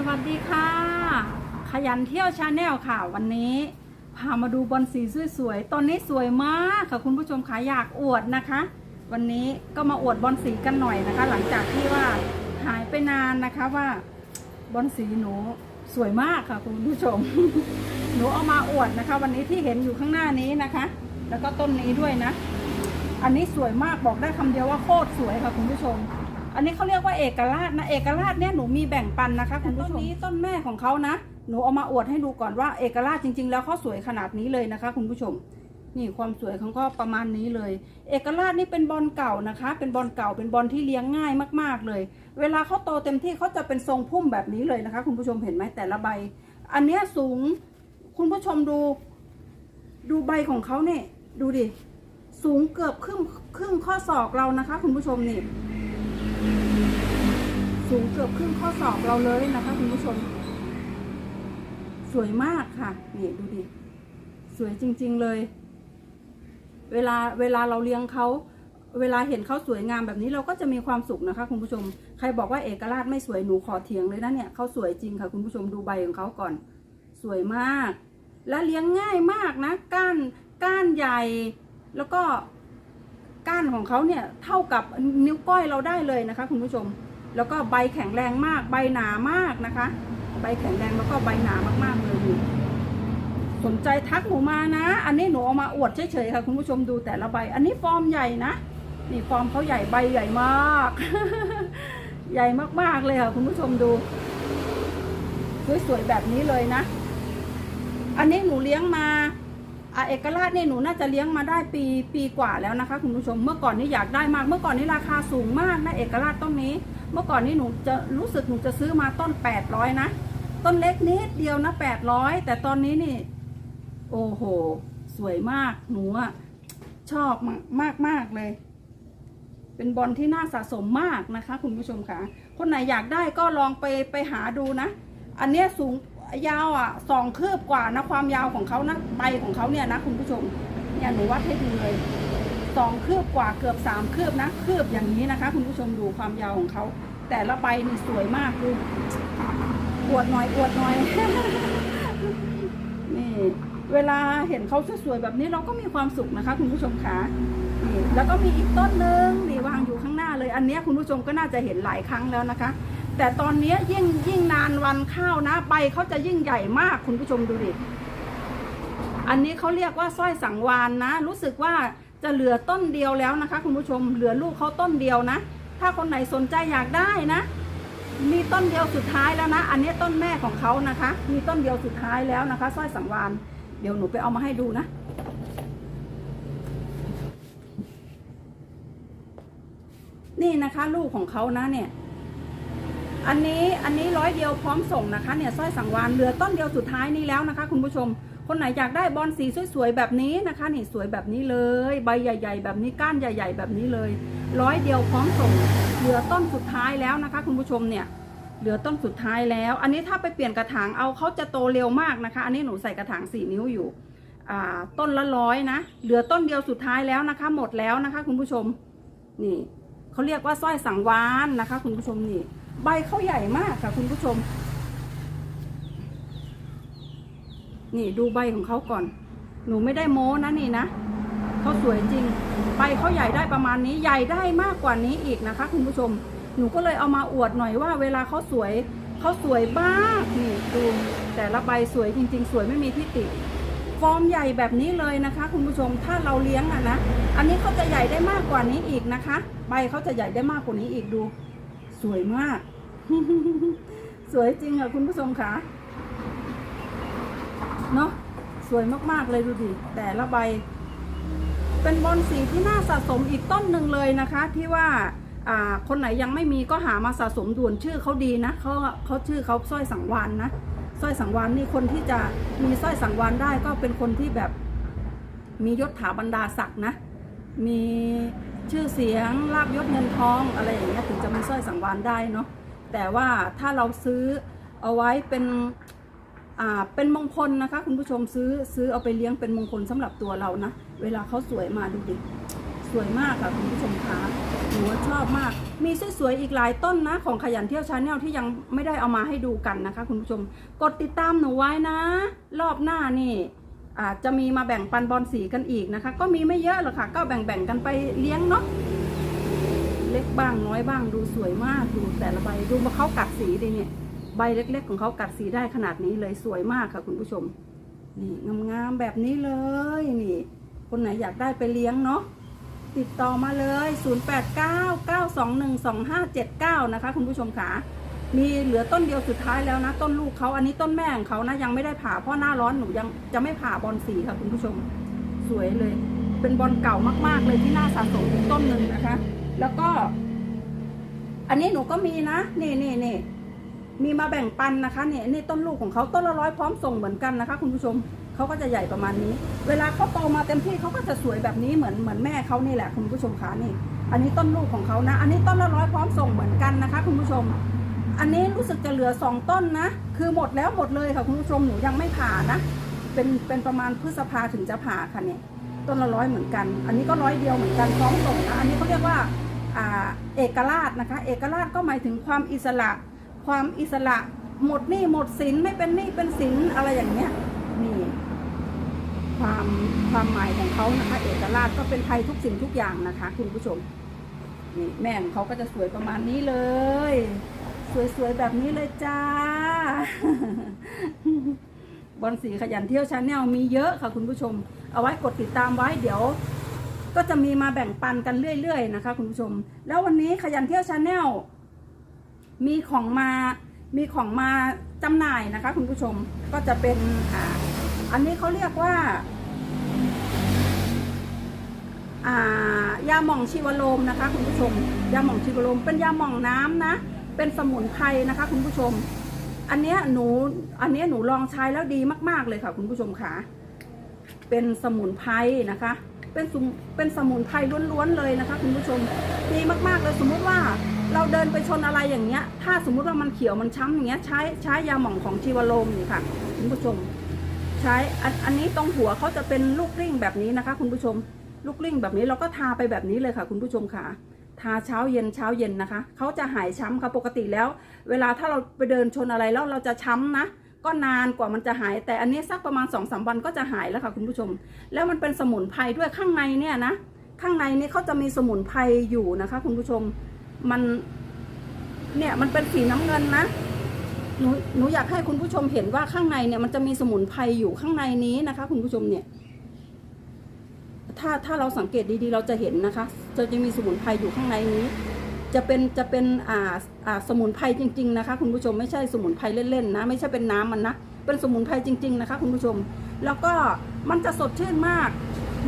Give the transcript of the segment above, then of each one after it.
สวัสดีค่ะ ขยันเที่ยวชาแนลค่ะ วันนี้ พามาดูบอลสีสวยๆตอนนี้สวยมากค่ะคุณผู้ชมค่ะอยากอวดนะคะ วันนี้ก็มาอวดบอลสีกันหน่อยนะคะ หลังจากที่ว่าหายไปนานนะคะว่าบอลสีหนูสวยมากค่ะคุณผู้ชม หนูเอามาอวดนะคะ วันนี้ที่เห็นอยู่ข้างหน้านี้นะคะ แล้วก็ต้นนี้ด้วยนะ อันนี้สวยมากบอกได้คำเดียวว่าโคตรสวยค่ะคุณผู้ชม อันนี้เขาเรียกว่าเอกราชนะเอกราชเนี่ยหนูมีแบ่งปันนะคะคุณผู้ชมต้นนี้ต้นแม่ของเขานะ หนูเอามาอวดให้ดูก่อนว่าเอกราชจริง ๆ แล้วเขาสวยขนาดนี้เลยนะคะ คุณผู้ชม นี่ความสวยของเขาประมาณนี้เลย เอกราชนี่เป็นบอลเก่านะคะ เป็นบอลเก่าเป็นบอลที่เลี้ยงง่ายมาก ๆเลย เวลาเขาโตเต็มที่เขาจะเป็นทรงพุ่มแบบนี้เลยนะคะ คุณผู้ชมเห็นไหมแต่ละใบ อันเนี้ยสูงคุณผู้ชมดู ดูใบของเขาเนี่ยดูดิสูงเกือบครึ่งครึ่งข้อศอกเรานะคะ คุณผู้ชมนี่ สูงเกือบครึ่งข้อศอกเราเลยนะคะคุณผู้ชม สวยมากค่ะ นี่ดูดิ สวยจริง ๆเลย เวลาเวลาเราเลี้ยงเขาเวลาเห็นเขาสวยงามแบบนี้เราก็จะมีความสุขนะคะ คุณผู้ชม ใครบอกว่าเอกราชไม่สวยหนูขอเถียงเลยนะเนี่ยเขาสวยจริงค่ะ คุณผู้ชมดูใบของเขาก่อน สวยมาก และเลี้ยงง่ายมากนะ ก้านก้านใหญ่แล้วก็ก้านของเขาเนี่ยเท่ากับนิ้วก้อยเราได้เลยนะคะ คุณผู้ชม แล้วก็ใบแข็งแรงมาก ใบหนามากนะคะ ใบแข็งแรงแล้วก็ใบหนามากๆเลยสนใจทักหนูมานะ อันนี้หนูเอามาอวดเฉยๆค่ะคุณผู้ชมดูแต่ละใบ อันนี้ฟอร์มใหญ่นะนี่ฟอร์มเขาใหญ่ใบใหญ่มาก ใหญ่มากๆเลยค่ะคุณผู้ชมดูสวยๆแบบนี้เลยนะ อันนี้หนูเลี้ยงมาอเอกราชเนี่ยหนูน่าจะเลี้ยงมาได้ปีปีกว่าแล้วนะคะคุณผู้ชมเมื่อก่อนนี่อยากได้มาก เมื่อก่อนนี่ราคาสูงมากนะเอกราชต้นนี้ เมื่อก่อนนี่หนูจะรู้สึกหนูจะซื้อมาต้นแปดร้อยนะ ต้นเล็กนิดเดียวนะแปดร้อยแต่ตอนนี้นี่ โอ้โห สวยมากหนูอะชอบมากมากมากเลย เป็นบอลที่น่าสะสมมากนะคะ คุณผู้ชมค่ะ คนไหนอยากได้ก็ลองไปไปหาดูนะ อันเนี้ยสูงยาวอะสองคืบกว่านะความยาวของเขานะใบของเขาเนี่ยนะคุณผู้ชมเนี่ยหนูวัดให้ดูเลย สองคืบกว่าเกือบสามคืบนะ คืบอย่างนี้นะคะ คุณผู้ชมดูความยาวของเขา แต่ละใบนี่สวยมากดูอวดหน่อยอวดหน่อย นี่เวลาเห็นเขาสวยๆแบบนี้เราก็มีความสุขนะคะ คุณผู้ชมคะนี่แล้วก็มีอีกต้นหนึ่งนี่วางอยู่ข้างหน้าเลย อันนี้คุณผู้ชมก็น่าจะเห็นหลายครั้งแล้วนะคะ แต่ตอนนี้ยยิ่งยิ่งนานวันข้าวนะใบเขาจะยิ่งใหญ่มากคุณผู้ชมดูดิอันนี้เขาเรียกว่าสร้อยสังวานนะ รู้สึกว่า จะเหลือต้นเดียวแล้วนะคะ คุณผู้ชมเหลือลูกเขาต้นเดียวนะ ถ้าคนไหนสนใจอยากได้นะ มีต้นเดียวสุดท้ายแล้วนะ อันนี้ต้นแม่ของเขานะคะ มีต้นเดียวสุดท้ายแล้วนะคะสร้อยสังวานเดี๋ยวหนูไปเอามาให้ดูนะนี่นะคะลูกของเขานะเนี่ย อันนี้อันนี้ร้อยเดียวพร้อมส่งนะคะเนี่ยสร้อยสังวานเหลือต้นเดียวสุดท้ายนี้แล้วนะคะ คุณผู้ชม คนไหนอยากได้บอลสีสวยๆแบบนี้นะคะนี่สวยแบบนี้เลย ใบใหญ่ ๆ แบบนี้ก้านใหญ่ ๆ แบบนี้เลย ร้อยเดียวพร้อมส่งเหลือต้นสุดท้ายแล้วนะคะ คุณผู้ชมเนี่ยเหลือต้นสุดท้ายแล้ว อันนี้ถ้าไปเปลี่ยนกระถางเอาเขาจะโตเร็วมากนะคะ อันนี้หนูใส่กระถางสี่นิ้วอยู่ต้นละร้อยนะเหลือต้นเดียวสุดท้ายแล้วนะคะ หมดแล้วนะคะ คุณผู้ชมนี่เขาเรียกว่าสร้อยสังวานนะคะ คุณผู้ชมนี่ ใบเขาใหญ่มากค่ะคุณผู้ชม นี่ดูใบของเขาก่อน หนูไม่ได้โม้นะนี่นะเขาสวยจริง ใบเขาใหญ่ได้ประมาณนี้ ใหญ่ได้มากกว่านี้อีกนะคะ คุณผู้ชม หนูก็เลยเอามาอวดหน่อยว่า เวลาเขาสวยเขาสวยมากนี่ดูแต่ละใบสวยจริง ๆ สวยไม่มีที่ติ ฟอร์มใหญ่แบบนี้เลยนะคะ คุณผู้ชมถ้าเราเลี้ยงอะนะ อันนี้เขาจะใหญ่ได้มากกว่านี้อีกนะคะ ใบเขาจะใหญ่ได้มากกว่านี้อีกดู สวยมาก สวยจริงอะคุณผู้ชมค่ะ เนาะสวยมากๆเลยดูดิแต่ละใบ เป็นบอลสีที่น่าสะสมอีกต้นหนึ่งเลยนะคะ ที่ว่าคนไหนยังไม่มีก็หามาสะสมด่วนชื่อเขาดีนะเขาเขาชื่อเขาสร้อยสังวานนะสร้อยสังวานนี่คนที่จะมีสร้อยสังวานได้ก็เป็นคนที่แบบ มียศถาบรรดาศักดิ์นะ มีชื่อเสียงลาบยศเงินทองอะไรอย่างเงี้ยถึงจะมีสร้อยสังวานได้เนาะแต่ว่าถ้าเราซื้อเอาไว้เป็น เป็นมงคลนะคะ คุณผู้ชมซื้อซื้อเอาไปเลี้ยงเป็นมงคลสำหรับตัวเรานะ เวลาเขาสวยมาดูดิสวยมากค่ะคุณผู้ชมคะหนูชอบมาก มีสวยๆอีกหลายต้นนะ ของขยันเที่ยวชาแนลที่ยังไม่ได้เอามาให้ดูกันนะคะ คุณผู้ชม กดติดตามหนูไว้นะ รอบหน้านี่อาจจะมีมาแบ่งปันบอลสีกันอีกนะคะ ก็มีไม่เยอะหรอกค่ะ ก็แบ่งๆกันไปเลี้ยงเนาะเล็กบ้างน้อยบ้างดูสวยมากดูแต่ละใบดูมาเข้ากัดสีดิเนี่ย ใบเล็ก ๆ ของเขากัดสีได้ขนาดนี้เลยสวยมากค่ะคุณผู้ชม นี่งามๆแบบนี้เลยนี่ คนไหนอยากได้ไปเลี้ยงเนาะติดต่อมาเลย 0899212579 นะคะ คุณผู้ชมค่ะมีเหลือต้นเดียวสุดท้ายแล้วนะ ต้นลูกเขาอันนี้ต้นแม่ของเขานะยังไม่ได้ผ่าเพราะหน้าร้อนหนูยังจะไม่ผ่าบอลสีค่ะคุณผู้ชม สวยเลย เป็นบอลเก่ามากๆเลยที่น่าสะสมต้นหนึ่งนะคะ แล้วก็ อันนี้หนูก็มีนะ นี่นี่นี่ มีมาแบ่งปันนะคะเนี่ยนี่ต้นลูกของเขาต้นละร้อยพร้อมส่งเหมือนกันนะคะ คุณผู้ชมเขาก็จะใหญ่ประมาณนี้ เวลาเขาโตมาเต็มที่เขาก็จะสวยแบบนี้เหมือนเหมือนแม่เขานี่แหละคุณผู้ชมคะนี่ อันนี้ต้นลูกของเขานะ อันนี้ต้นละร้อยพร้อมส่งเหมือนกันนะคะ คุณผู้ชม อันนี้รู้สึกจะเหลือสองต้นนะ คือหมดแล้วหมดเลยค่ะคุณผู้ชมหนูยังไม่ผ่านะเป็นเป็นประมาณพฤษภาถึงจะผ่าค่ะเนี่ยต้นละร้อยเหมือนกัน อันนี้ก็ร้อยเดียวเหมือนกันพร้อมส่งนะอันนี้เขาเรียกว่าอ่าเอกราชนะคะ เอกราชก็หมายถึงความอิสระ ความอิสระหมดหนี้หมดสินไม่เป็นหนี้เป็นสินอะไรอย่างเงี้ยนี่ความความหมายของเขานะคะ เอกราชก็เป็นไทยทุกสิ่งทุกอย่างนะคะ คุณผู้ชมนี่แม่ของเขาก็จะสวยประมาณนี้เลย สวยๆแบบนี้เลยจ้า บอลสีขยันเที่ยวชาแนลมีเยอะค่ะคุณผู้ชม เอาไว้กดติดตามไว้เดี๋ยว ก็จะมีมาแบ่งปันกันเรื่อยๆนะคะ คุณผู้ชม แล้ววันนี้ขยันเที่ยวชาแนล มีของมามีของมาจำหน่ายนะคะ คุณผู้ชมก็จะเป็นอ่าอันนี้เขาเรียกว่าอ่ายาหม่องชีวโลมนะคะ คุณผู้ชม ยาหม่องชีวโลม เป็นยาหม่องน้ำนะ เป็นสมุนไพรนะคะ คุณผู้ชม อันเนี้ยหนูอันเนี้ยหนูลองใช้แล้วดีมาก ๆเลยค่ะ คุณผู้ชมค่ะเป็นสมุนไพรนะคะ เป็นสมเป็นสมุนไพรล้วนๆเลยนะคะ คุณผู้ชมดีมากๆเลยสมมติว่า เราเดินไปชนอะไรอย่างเงี้ย ถ้าสมมุติว่ามันเขียวมันช้ำอย่างเงี้ย ใช้ใช้ยาหม่องของชีวโลมนี่ค่ะคุณผู้ชม ใช้อันอันนี้ตรงหัวเขาจะเป็นลูกริ่งแบบนี้นะคะ คุณผู้ชม ลูกริ่งแบบนี้เราก็ทาไปแบบนี้เลยค่ะ คุณผู้ชมค่ะ ทาเช้าเย็นเช้าเย็นนะคะเขาจะหายช้ำค่ะปกติแล้ว เวลาถ้าเราไปเดินชนอะไรแล้วเราจะช้ำนะก็นานกว่ามันจะหาย แต่อันนี้สักประมาณสองสามวันก็จะหายแล้วค่ะคุณผู้ชม แล้วมันเป็นสมุนไพรด้วยข้างในเนี่ยนะข้างในนี่เขาจะมีสมุนไพรอยู่นะคะ คุณผู้ชม มันเนี่ยมันเป็นสีน้ำเงินนะหนูหนูอยากให้คุณผู้ชมเห็นว่าข้างในเนี่ยมันจะมีสมุนไพรอยู่ข้างในนี้นะคะ คุณผู้ชมเนี่ย ถ้าถ้าเราสังเกตดีๆ เราจะเห็นนะคะจะจะมีสมุนไพรอยู่ข้างในนี้ จะเป็นจะเป็นอ่าอ่าสมุนไพรจริง ๆนะคะ คุณผู้ชมไม่ใช่สมุนไพรเล่นๆนะ ไม่ใช่เป็นน้ำมันนะเป็นสมุนไพรจริง ๆ นะคะ คุณผู้ชม แล้วก็มันจะสดชื่นมาก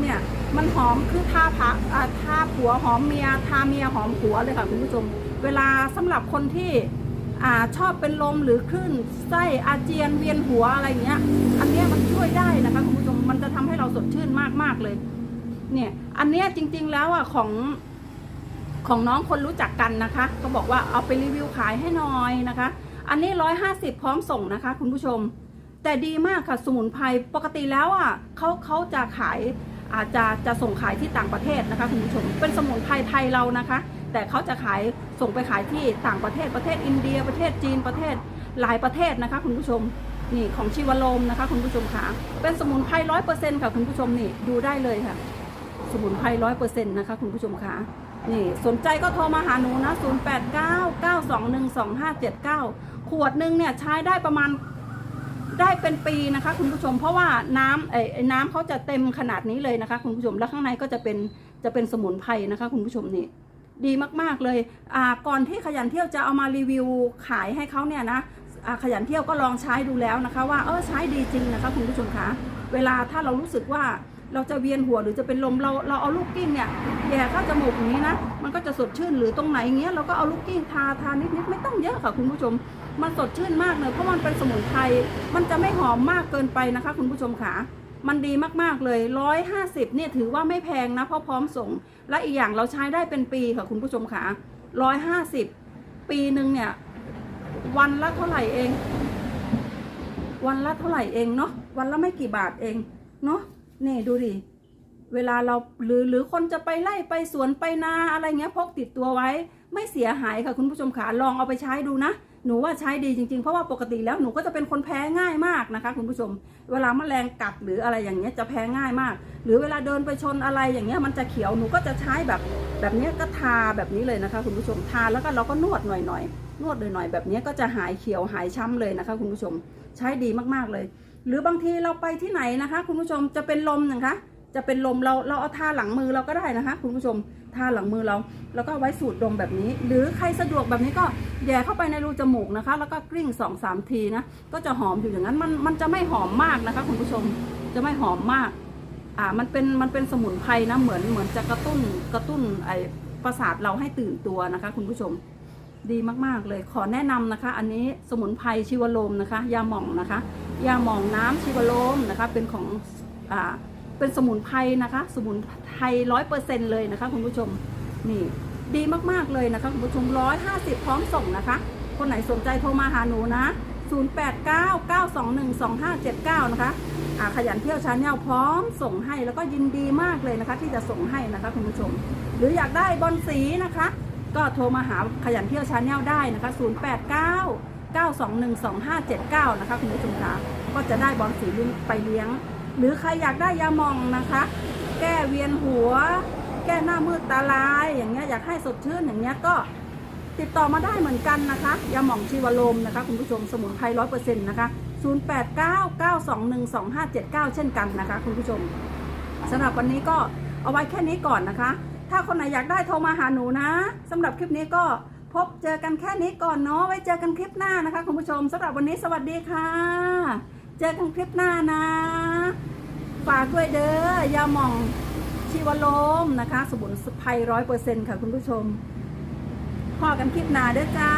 เนี่ยมันหอมคือทาผาอ่าทาผัวหอมเมียทาเมียหอมผัวเลยค่ะคุณผู้ชม เวลาสำหรับคนที่อชอบเป็นลมหรือคลื่นไส้อาเจียนเวียนหัวอะไรเงี้ย อันเนี้ยมันช่วยได้นะคะคุณผู้ชมมันจะทำให้เราสดชื่นมากๆเลย เนี่ยอันเนี้ยจริงๆแล้วอะของของน้องคนรู้จักกันนะคะ ก็บอกว่าเอาไปรีวิวขายให้หน่อยนะคะ อันนี้ร้อยห้าสิบพร้อมส่งนะคะ คุณผู้ชม แต่ดีมากค่ะสมุนไพรปกติแล้วอะเขาเขาจะขาย อาจจะจะส่งขายที่ต่างประเทศนะคะคุณผู้ชมเป็นสมุนไพรไทยเรานะคะ แต่เขาจะขายส่งไปขายที่ต่างประเทศประเทศอินเดีย ประเทศจีนประเทศหลายประเทศนะคะ คุณผู้ชมนี่ของชีวโลมนะคะ คุณผู้ชมค่ะเป็นสมุนไพรร้อยเปอร์เซ็นต์ค่ะคุณผู้ชมนี่ดูได้เลยค่ะ สมุนไพรร้อยเปอร์เซ็นต์นะคะ คุณผู้ชมคะนี่สนใจก็โทรมาหาหนูนะ 0 8 9 9 2 1 2 5 7 9 ขวดหนึ่งเนี่ยใช้ได้ประมาณ ได้เป็นปีนะคะ คุณผู้ชมเพราะว่าน้ำไอ้น้ำเขาจะเต็มขนาดนี้เลยนะคะ คุณผู้ชมแล้วข้างในก็จะเป็นจะเป็นสมุนไพรนะคะ คุณผู้ชมนี่ดีมากๆเลยอ่าก่อนที่ขยันเที่ยวจะเอามารีวิวขายให้เขาเนี่ยนะอ่าขยันเที่ยวก็ลองใช้ดูแล้วนะคะ ว่าเออใช้ดีจริงนะคะ คุณผู้ชมคะเวลาถ้าเรารู้สึกว่า เราจะเวียนหัวหรือจะเป็นลมเราเราเอาลูกกิ้งเนี่ยแย่เข้าจมูกอย่างนี้นะมันก็จะสดชื่นหรือตรงไหนอย่างเงี้ยเราก็เอาลูกกิ้งทาทานิดๆไม่ต้องเยอะค่ะคุณผู้ชม มันสดชื่นมากเลยเพราะมันเป็นสมุนไพรมันจะไม่หอมมากเกินไปนะคะ คุณผู้ชมค่ะมันดีมาก ๆ เลยร้อยห้าสิบเนี่ยถือว่าไม่แพงนะเพราะพร้อมส่ง และอีกอย่างเราใช้ได้เป็นปีค่ะคุณผู้ชมค่ะร้อยห้าสิบปีหนึ่งเนี่ย วันละเท่าไหร่เอง วันละเท่าไหร่เองเนาะวันละไม่กี่บาทเองเนาะ นี่ดูดิ เวลาเราหรือหรือคนจะไปไล่ไปสวนไปนาอะไรเงี้ยพกติดตัวไว้ ไม่เสียหายค่ะคุณผู้ชมขาลองเอาไปใช้ดูนะหนูว่าใช้ดีจริงๆ เพราะว่าปกติแล้วหนูก็จะเป็นคนแพ้ง่ายมากนะคะ คุณผู้ชม เวลาแมลงกัดหรืออะไรอย่างเงี้ยจะแพ้ง่ายมาก หรือเวลาเดินไปชนอะไรอย่างเงี้ยมันจะเขียวหนูก็จะใช้แบบแบบเนี้ยก็ทาแบบนี้เลยนะคะ คุณผู้ชมทาแล้วก็เราก็นวดหน่อยๆนวดหน่อยๆแบบนี้ก็จะหายเขียวหายช้ำเลยนะคะ คุณผู้ชมใช้ดีมากๆเลย หรือบางทีเราไปที่ไหนนะคะ คุณผู้ชมจะเป็นลมนะคะ จะเป็นลมเราเราเอาทาหลังมือเราก็ได้นะคะ คุณผู้ชมทาหลังมือเรา แล้วก็ไว้สูดดมแบบนี้ หรือใครสะดวกแบบนี้ก็แย่เข้าไปในรูจมูกนะคะ แล้วก็กลิ้งสองสามทีนะก็จะหอมอยู่อย่างนั้นมันมันจะไม่หอมมากนะคะ คุณผู้ชมจะไม่หอมมากอ่ามันเป็นมันเป็นสมุนไพรนะเหมือนเหมือนจะกระตุ้นกระตุ้นไอประสาทเราให้ตื่นตัวนะคะ คุณผู้ชมดีมาก ๆ เลยขอแนะนำนะคะ อันนี้สมุนไพรชิวโลมนะคะ ยาหม่องนะคะ ยาหม่องน้ำชิวโลมนะคะ เป็นของอ่าเป็นสมุนไพรนะคะ สมุนไพรร้อยเปอร์เซ็นเลยนะคะคุณผู้ชมนี่ดีมากๆเลยนะคะคุณผู้ชมร้อยห้าสิบพร้อมส่งนะคะ คนไหนสนใจโทรมาหาหนูนะ 0899212579 นะคะอ่าขยันเที่ยวชาแนลพร้อมส่งให้แล้วก็ยินดีมากเลยนะคะ ที่จะส่งให้นะคะคุณผู้ชม หรืออยากได้บอลสีนะคะ ก็โทรมาหาขยันเที่ยวชาแนลได้นะคะ 089 9212579 นะคะคุณผู้ชมคะก็จะได้บอลสีไปเลี้ยง หรือใครอยากได้ยาหมองนะคะ แก้เวียนหัว แก้หน้ามืดตาลาย อย่างเงี้ยอยากให้สดชื่นอย่างเงี้ยก็ติดต่อมาได้เหมือนกันนะคะยาหม่องชีวลมนะคะคุณผู้ชมสมุนไพรร้อยเปอร์เซ็นต์นะคะ0899212579 เช่นกันนะคะ คุณผู้ชมสำหรับวันนี้ก็เอาไว้แค่นี้ก่อนนะคะ ถ้าคนไหนอยากได้โทรมาหาหนูนะสำหรับคลิปนี้ก็ พบเจอกันแค่นี้ก่อนเนาะไว้เจอกันคลิปหน้านะคะคุณผู้ชมสำหรับวันนี้สวัสดีค่ะ เจอกันคลิปหน้านะฝากด้วยเด้อยาหม่องชีวโลมนะคะ สมุนไพรร้อยเปอร์เซ็นต์ค่ะคุณผู้ชมพอกันคลิปหน้าเด้อจ้า